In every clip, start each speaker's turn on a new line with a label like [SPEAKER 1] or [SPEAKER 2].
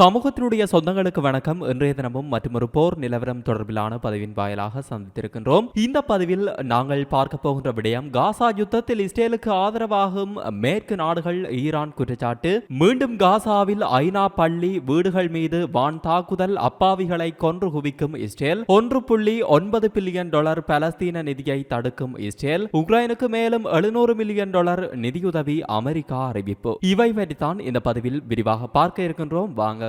[SPEAKER 1] சமூகத்தினுடைய சொந்தங்களுக்கு வணக்கம். இன்றைய தினமும் மற்றொரு போர் நிலவரம் தொடர்பிலான பதிவின் வாயிலாக சந்தித்திருக்கின்றோம். இந்த பதிவில் நாங்கள் பார்க்க போகின்ற விடயம் காசா யுத்தத்தில் இஸ்ரேலுக்கு ஆதரவாகும் மேற்கு நாடுகள் ஈரான் குற்றச்சாட்டு மீண்டும் காசாவில் ஐநா பள்ளி வீடுகள் மீது வான் தாக்குதல் அப்பாவிகளை கொன்று குவிக்கும் இஸ்ரேல் ஒன்று புள்ளி ஒன்பது பில்லியன் டாலர் பலஸ்தீன நிதியை தடுக்கும் இஸ்ரேல் உக்ரைனுக்கு மேலும் எழுநூறு மில்லியன் டாலர் நிதியுதவி அமெரிக்கா அறிவிப்பு. இவை வரைத்தான் இந்த பதிவில் விரிவாக பார்க்க இருக்கின்றோம். வாங்க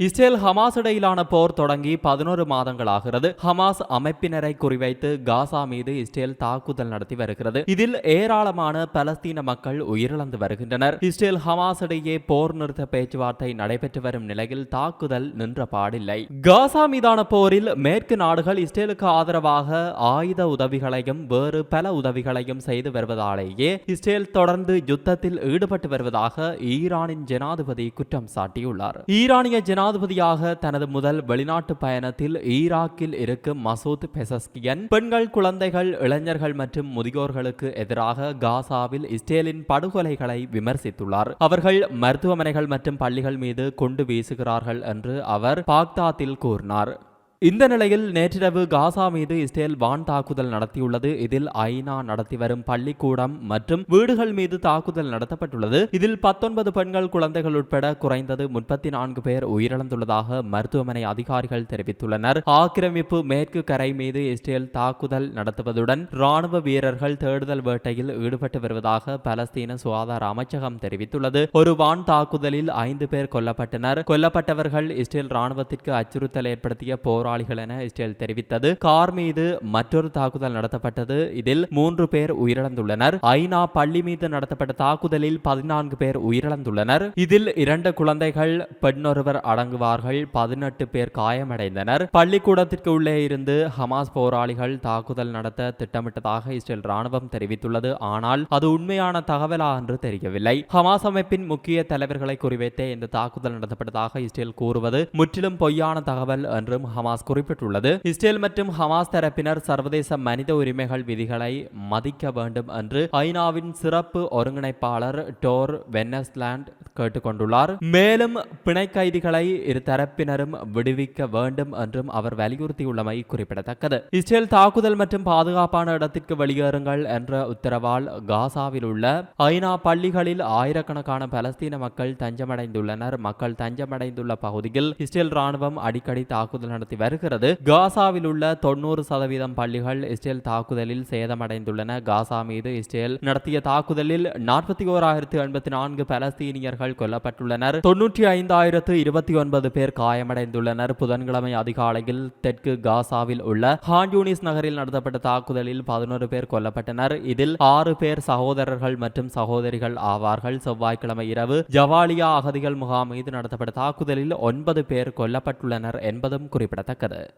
[SPEAKER 1] இஸ்ரேல் ஹமாஸ் இடையிலான போர் தொடங்கி பதினோரு மாதங்களாகிறது. ஹமாஸ் அமைப்பினரை குறிவைத்து காசா மீது இஸ்ரேல் தாக்குதல் நடத்தி வருகிறது. இதில் ஏராளமான பலஸ்தீன மக்கள் உயிரிழந்து வருகின்றனர். இஸ்ரேல் ஹமாஸ் இடையே போர் நிறுத்த பேச்சுவார்த்தை நடைபெற்று வரும் நிலையில் தாக்குதல் நின்ற பாடில்லை. காசா மீதான போரில் மேற்கு நாடுகள் இஸ்ரேலுக்கு ஆதரவாக ஆயுத உதவிகளையும் வேறு பல உதவிகளையும் செய்து வருவதாலேயே இஸ்ரேல் தொடர்ந்து யுத்தத்தில் ஈடுபட்டு வருவதாக ஈரானின் ஜனாதிபதி குற்றம் சாட்டியுள்ளார். ஈரானிய ஜனாதிபதியாக தனது முதல் வெளிநாட்டு பயணத்தில் ஈராக்கில் இருக்கும் மசூத் பெசஸ்கியன் பெண்கள் குழந்தைகள் இளைஞர்கள் மற்றும் முதியோர்களுக்கு எதிராக காசாவில் இஸ்ரேலின் படுகொலைகளை விமர்சித்துள்ளார். அவர்கள் மருத்துவமனைகள் மற்றும் பள்ளிகள் மீது கொண்டு வீசுகிறார்கள் என்று அவர் பாக்தாத்தில் கூறினார். இந்த நிலையில் நேற்றிரவு காசா மீது இஸ்ரேல் வான் தாக்குதல் நடத்தியுள்ளது. இதில் ஐநா நடத்தி வரும் பள்ளிக்கூடம் மற்றும் வீடுகள் மீது தாக்குதல் நடத்தப்பட்டுள்ளது. இதில் பத்தொன்பது பெண்கள் குழந்தைகள் உட்பட குறைந்தது முப்பத்தி நான்கு பேர் உயிரிழந்துள்ளதாக மருத்துவமனை அதிகாரிகள் தெரிவித்துள்ளனர். ஆக்கிரமிப்பு மேற்கு கரை மீது இஸ்ரேல் தாக்குதல் நடத்துவதுடன் ராணுவ வீரர்கள் தேடுதல் வேட்டையில் ஈடுபட்டு வருவதாக பலஸ்தீன சுகாதார அமைச்சகம் தெரிவித்துள்ளது. ஒரு வான் தாக்குதலில் ஐந்து பேர் கொல்லப்பட்டனர். கொல்லப்பட்டவர்கள் இஸ்ரேல் ராணுவத்திற்கு அச்சுறுத்தல் ஏற்படுத்திய போரா போராளிகள் என இஸ்ரேல் தெரிவித்தது. கார் மீது மற்றொரு தாக்குதல் நடத்தப்பட்டது. இதில் மூன்று பேர் உயிரிழந்துள்ளனர். ஐநா பள்ளி மீது நடத்தப்பட்ட தாக்குதலில் பதினான்கு பேர் உயிரிழந்துள்ளனர். இதில் இரண்டு குழந்தைகள் பெண்ணொருவர் அடங்குவார்கள். பதினெட்டு பேர் காயமடைந்தனர். பள்ளிக்கூடத்திற்கு உள்ளே இருந்து ஹமாஸ் போராளிகள் தாக்குதல் நடத்த திட்டமிட்டதாக இஸ்ரேல் ராணுவம் தெரிவித்துள்ளது. ஆனால் அது உண்மையான தகவலா என்று தெரியவில்லை. ஹமாஸ் அமைப்பின் முக்கிய தலைவர்களை குறிவைத்தே இந்த தாக்குதல் நடத்தப்பட்டதாக இஸ்ரேல் கூறுவது முற்றிலும் பொய்யான தகவல் என்றும் ஹமாஸ் ஹமாஸ் குறிப்பிட்டுள்ளது. இஸ்ரேல் மற்றும் ஹமாஸ் தரப்பினர் சர்வதேச மனித உரிமைகள் விதிகளை மதிக்க வேண்டும் என்று ஐநாவின் சிறப்பு ஒருங்கிணைப்பாளர் டோர் வென்னஸ்லாண்ட் கேட்டுக்கொண்டுள்ளார். மேலும் பிணை கைதிகளை இரு தரப்பினரும் விடுவிக்க வேண்டும் என்றும் அவர் வலியுறுத்தியுள்ளமை குறிப்பிடத்தக்கது. இஸ்ரேல் தாக்குதல் மற்றும் பாதுகாப்பான இடத்திற்கு வெளியேறுங்கள் என்ற உத்தரவால் காசாவில் உள்ள ஐநா பள்ளிகளில் ஆயிரக்கணக்கான பலஸ்தீன மக்கள் தஞ்சமடைந்துள்ளனர். மக்கள் தஞ்சமடைந்துள்ள பகுதியில் இஸ்ரேல் ராணுவம் அடிக்கடி தாக்குதல் நடத்தி வருகிறது. காசாவில் உள்ள தொண்ணூறு சதவீதம் பள்ளிகள் இஸ்ரேல் தாக்குதலில் சேதமடைந்துள்ளன. காசா மீது இஸ்ரேல் நடத்திய தாக்குதலில் நாற்பத்தி ஓராயிரத்து எண்பத்தி நான்கு பலஸ்தீனியர்கள் கொல்லப்பட்டுள்ளனர். தொன்னூற்றி ஐந்தாயிரத்து இருபத்தி ஒன்பது பேர் காயமடைந்துள்ளனர். புதன்கிழமை அதிகாலையில் தெற்கு காசாவில் உள்ள ஹான்யூனிஸ் நகரில் நடத்தப்பட்ட தாக்குதலில் பதினோரு பேர் கொல்லப்பட்டனர். இதில் ஆறு பேர் சகோதரர்கள் மற்றும் சகோதரிகள் ஆவார்கள். செவ்வாய்க்கிழமை இரவு ஜவாலியா அகதிகள் முகாம் மீது நடத்தப்பட்ட தாக்குதலில் ஒன்பது பேர் கொல்லப்பட்டுள்ளனர் என்பதும் குறிப்பிடத்தக்கது.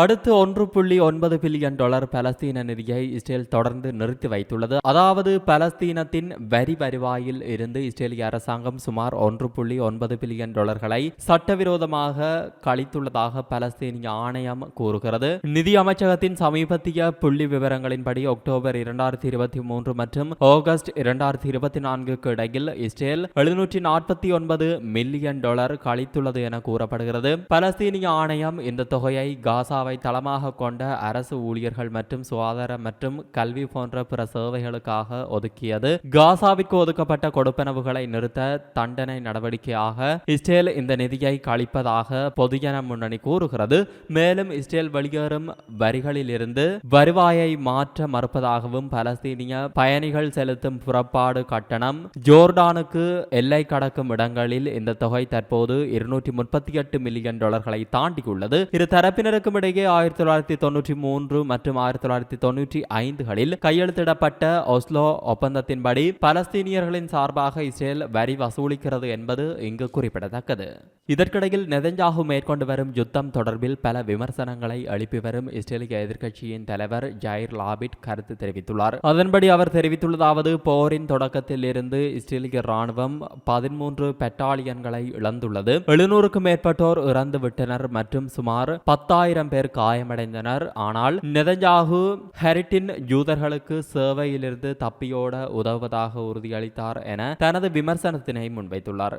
[SPEAKER 1] அடுத்து ஒன்று புள்ளி ஒன்பது பில்லியன் டாலர் பலஸ்தீன நிதியை இஸ்ரேல் தொடர்ந்து நிறுத்தி வைத்துள்ளது. அதாவது பலஸ்தீனத்தின் வரி வருவாயில் இருந்து இஸ்ரேலிய அரசாங்கம் சுமார் ஒன்று புள்ளி ஒன்பது பில்லியன் டாலர்களை சட்டவிரோதமாக கழித்துள்ளதாக பலஸ்தீனிய ஆணையம் கூறுகிறது. நிதி அமைச்சகத்தின் சமீபத்திய புள்ளி விவரங்களின்படி அக்டோபர் இரண்டாயிரத்தி இருபத்தி மூன்று மற்றும் ஆகஸ்ட் இரண்டாயிரத்தி இருபத்தி நான்குக்கு இடையில் இஸ்ரேல் எழுநூற்றி நாற்பத்தி ஒன்பது மில்லியன் டாலர் கழித்துள்ளது என கூறப்படுகிறது. பலஸ்தீனிய ஆணையம் இந்த தொகையை காசா காசாவை தளமாக கொண்ட அரசு ஊழியர்கள் மற்றும் சுகாதார மற்றும் கல்வி போன்ற பிற சேவைகளுக்காக ஒதுக்கியது. காசாவிற்கு ஒதுக்கப்பட்ட கொடுப்பனவுகளை நிறுத்த தண்டனை நடவடிக்கையாக இஸ்ரேல் இந்த நிதியை கழிப்பதாக பொதுஜன முன்னணி கூறுகிறது. மேலும் இஸ்ரேல் வெளியேறும் வரிகளில் இருந்து வருவாயை மாற்ற மறுப்பதாகவும் பலஸ்தீனிய பயணிகள் செலுத்தும் புறப்பாடு கட்டணம் ஜோர்டானுக்கு எல்லை கடக்கும் இடங்களில் இந்த தொகை தற்போது இருநூற்றி முப்பத்தி எட்டு மில்லியன் டாலர்களை தாண்டியுள்ளது. இரு தரப்பினருக்கும் இடையே இடையே ஆயிரத்தி தொள்ளாயிரத்தி தொன்னூற்றி மூன்று மற்றும் ஆயிரத்தி தொள்ளாயிரத்தி தொன்னூற்றி ஐந்துகளில் கையெழுத்திடப்பட்ட ஒஸ்லோ ஒப்பந்தத்தின்படி பலஸ்தீனியர்களின் சார்பாக இஸ்ரேல் வரி வசூலிக்கிறது என்பது இங்கு குறிப்பிடத்தக்கது. இதற்கிடையில் நெதஞ்சாகு மேற்கொண்டு வரும் யுத்தம் தொடர்பில் பல விமர்சனங்களை எழுப்பி வரும் இஸ்ரேலிய எதிர்க்கட்சியின் தலைவர் ஜாயிர் லாபிட் கருத்து தெரிவித்துள்ளார். அதன்படி அவர் தெரிவித்துள்ளதாவது போரின் தொடக்கத்தில் இருந்து இஸ்ரேலிய ராணுவம் பதிமூன்று பெட்டாலியன்களை இழந்துள்ளது. எழுநூறுக்கும் மேற்பட்டோர் இறந்து விட்டனர் மற்றும் சுமார் பத்தாயிரம் பேர் காயமடைந்தனர். ஆனால் நெதஞ்சாகு ஹெரிட்டின் யூதர்களுக்கு சேவையிலிருந்து தப்பியோட உதவுவதாக உறுதியளித்தார் என தனது விமர்சனத்தினை முன்வைத்துள்ளார்.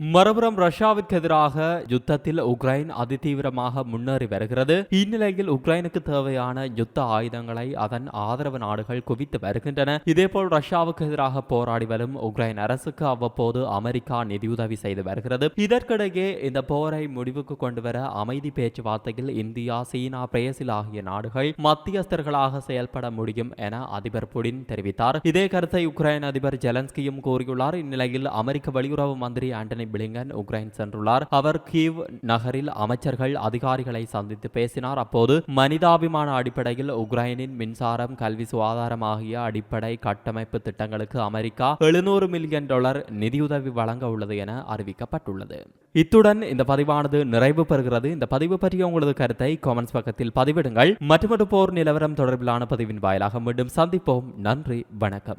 [SPEAKER 1] மறுபுறம் ரஷ்யாவிற்கு எதிராக யுத்தத்தில் உக்ரைன் அதிதீவிரமாக முன்னேறி வருகிறது. இந்நிலையில் உக்ரைனுக்கு தேவையான யுத்த ஆயுதங்களை அதன் ஆதரவு நாடுகள் குவித்து வருகின்றன. இதேபோல் ரஷ்யாவுக்கு எதிராக போராடி வரும் உக்ரைன் அரசுக்கு அவ்வப்போது அமெரிக்கா நிதியுதவி செய்து வருகிறது. இதற்கிடையே இந்த போரை முடிவுக்கு கொண்டுவர அமைதி பேச்சுவார்த்தையில் இந்தியா சீனா பிரேசில் ஆகிய நாடுகள் மத்தியஸ்தர்களாக செயல்பட முடியும் என அதிபர் புடின் தெரிவித்தார். இதே கருத்தை உக்ரைன் அதிபர் ஜெலன்ஸ்கியும் கூறியுள்ளார். இந்நிலையில் அமெரிக்க வெளியுறவு மந்திரி ஆண்டனி பிளிங்கன் உக்ரைன் சென்றுள்ளார். அவர் கீவ் நகரில் அமைச்சர்கள் அதிகாரிகளை சந்தித்து பேசினார். அப்போது மனிதாபிமான அடிப்படையில் உக்ரைனின் மின்சாரம் கல்வி சுகாதாரம் ஆகிய அடிப்படை கட்டமைப்பு திட்டங்களுக்கு அமெரிக்கா எழுநூறு மில்லியன் டாலர் நிதியுதவி வழங்க உள்ளது என அறிவிக்கப்பட்டுள்ளது. இத்துடன் இந்த பதிவானது நிறைவு பெறுகிறது. இந்த பதிவு பற்றிய உங்களது கருத்தை காமெண்ட்ஸ் பக்கத்தில் பதிவிடுங்கள். மற்றும் போர் நிலவரம் தொடர்பிலான பதிவின் வாயிலாக மீண்டும் சந்திப்போம். நன்றி வணக்கம்.